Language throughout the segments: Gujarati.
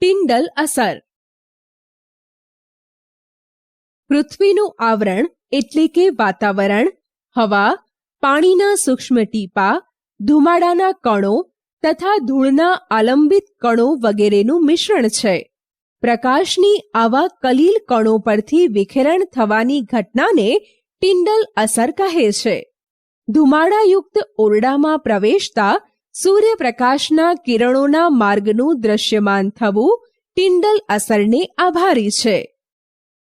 ટિન્ડલ અસર. પૃથ્વીનું આવરણ એટલે કે વાતાવરણ, હવા, પાણીના સૂક્ષ્મ ટીપા, ધુમાડાના કણો તથા ધૂળના આલંબિત કણો વગેરેનું મિશ્રણ છે. પ્રકાશની આવા કલીલ કણો પરથી વિખેરણ થવાની ઘટનાને ટિન્ડલ અસર કહે છે. ધુમાડાયુક્ત ઓરડામાં પ્રવેશતા સૂર્યપ્રકાશના કિરણોના માર્ગનું દ્રશ્યમાન થવું ટિન્ડલ અસરને આભારી છે.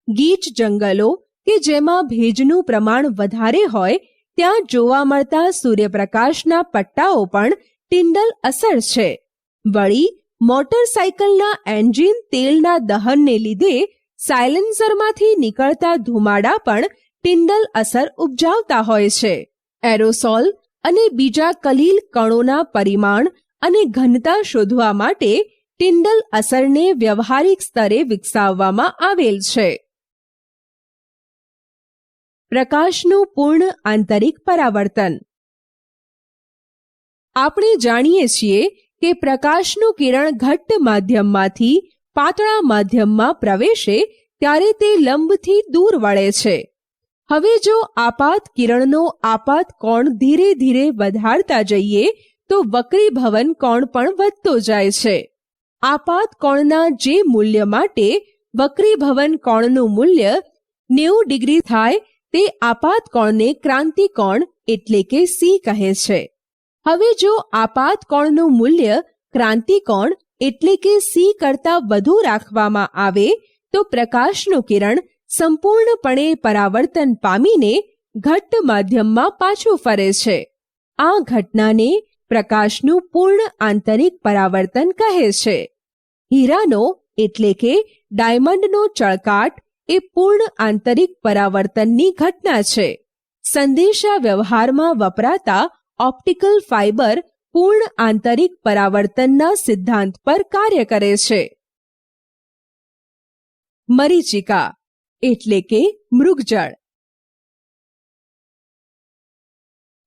ગીચ જંગલો કે જેમાં ભેજનું પ્રમાણ વધારે હોય, ત્યાં જોવા મળતા સૂર્યપ્રકાશના પટ્ટાઓ પણ ટિન્ડલ અસર છે. વળી મોટરસાયકલના એન્જિન તેલના દહનને લીધે સાયલેન્સરમાંથી નીકળતા ધુમાડા પણ ટિન્ડલ અસર ઉપજાવતા હોય છે. એરોસોલ અને બીજા કલીલ કણોના પરિમાણ અને ઘનતા શોધવા માટે ટિન્ડલ અસરને વ્યવહારિક સ્તરે વિકસાવવામાં આવેલ છે. પ્રકાશનું પૂર્ણ આંતરિક પરાવર્તન. આપણે જાણીએ છીએ કે પ્રકાશનું કિરણ ઘટ્ટ માધ્યમમાંથી પાતળા માધ્યમમાં પ્રવેશે ત્યારે તે લંબથી દૂર વળે છે. હવે જો આપાત કિરણનો આપાત કોણ ધીરે ધીરે વધારતા જઈએ, તો વક્રીભવન કોણ પણ વધતો જાય છે. આપાત કોણના જે મૂલ્ય માટે વક્રીભવન કોણનું મૂલ્ય નેવું ડિગ્રી થાય, તે આપાત કોણને ક્રાંતિ કોણ એટલે કે સી કહે છે. હવે જો આપાત કોણનું મૂલ્ય ક્રાંતિ કોણ એટલે કે સી કરતા વધુ રાખવામાં આવે, તો પ્રકાશનું કિરણ સંપૂર્ણપણે પરાવર્તન પામીને ઘટ્ટ માધ્યમમાં પાછું ફરે છે. આ ઘટનાને પ્રકાશનું પૂર્ણ આંતરિક પરાવર્તન કહે છે. હીરાનો એટલે કે ડાયમંડનો ચળકાટ એ પૂર્ણ આંતરિક પરાવર્તનની ઘટના છે. સંદેશા વ્યવહારમાં વપરાતા ઓપ્ટિકલ ફાઇબર પૂર્ણ આંતરિક પરાવર્તનના સિદ્ધાંત પર કાર્ય કરે છે. મરીચિકા એટલે કે મૃગજળ.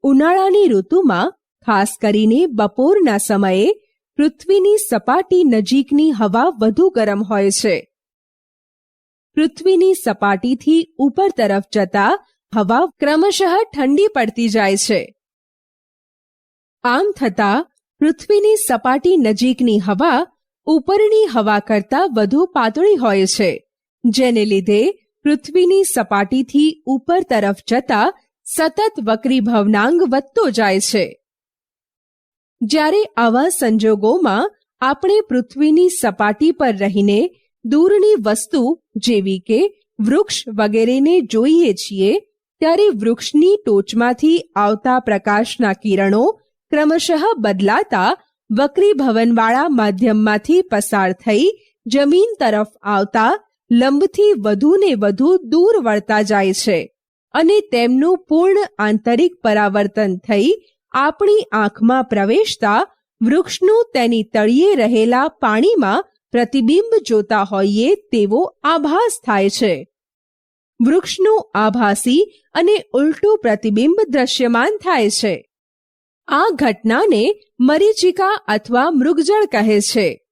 ઉનાળાની ઋતુમાં, ખાસ કરીને બપોરના સમયે, પૃથ્વીની સપાટી નજીકની હવા વધુ ગરમ હોય છે. પૃથ્વીની સપાટીથી ઉપર તરફ જતા હવા ક્રમશઃ ઠંડી પડતી જાય છે. આમ થતા પૃથ્વીની સપાટી નજીકની હવા ઉપરની હવા કરતાં વધુ પાતળી હોય છે. જેને લીધે પૃથ્વીની સપાટીથી ઉપર તરફ જતા સતત વક્રી ભવનાંગ વધતો જાય છે. જ્યારે આવા સંજોગોમાં આપણે પૃથ્વીની સપાટી પર રહીને દૂરની વસ્તુ જેવી કે વૃક્ષ વગેરેને જોઈએ છીએ, ત્યારે વૃક્ષની ટોચમાંથી આવતા પ્રકાશના કિરણો ક્રમશઃ બદલાતા વક્રીભવનવાળા માધ્યમમાંથી પસાર થઈ જમીન તરફ આવતા લંબથી વધુને વધુ દૂર વળતા જાય છે અને તેમનું પૂર્ણ આંતરિક પરાવર્તન થઈ આપણી આંખમાં પ્રવેશતા વૃક્ષનું તેની તળિયે રહેલા પાણીમાં પ્રતિબિંબ જોતા હોઈએ તેવો આભાસ થાય છે. વૃક્ષનું આભાસી અને ઉલટું પ્રતિબિંબ દ્રશ્યમાન થાય છે. આ ઘટનાને મરીચિકા અથવા મૃગજળ કહે છે.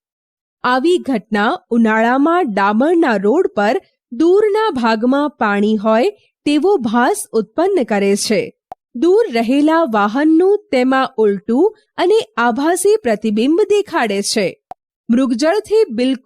આવી ઘટના ઉનાળામાં ડામરના રોડ પર દૂરના ભાગમાં પાણી હોય તેવો ભાસ ઉત્પન્ન કરે છે. દૂર રહેલા વાહનનું તેમાં ઉલટું અને આભાસી પ્રતિબિંબ દેખાડે છે. મૃગજળથી બિલકુલ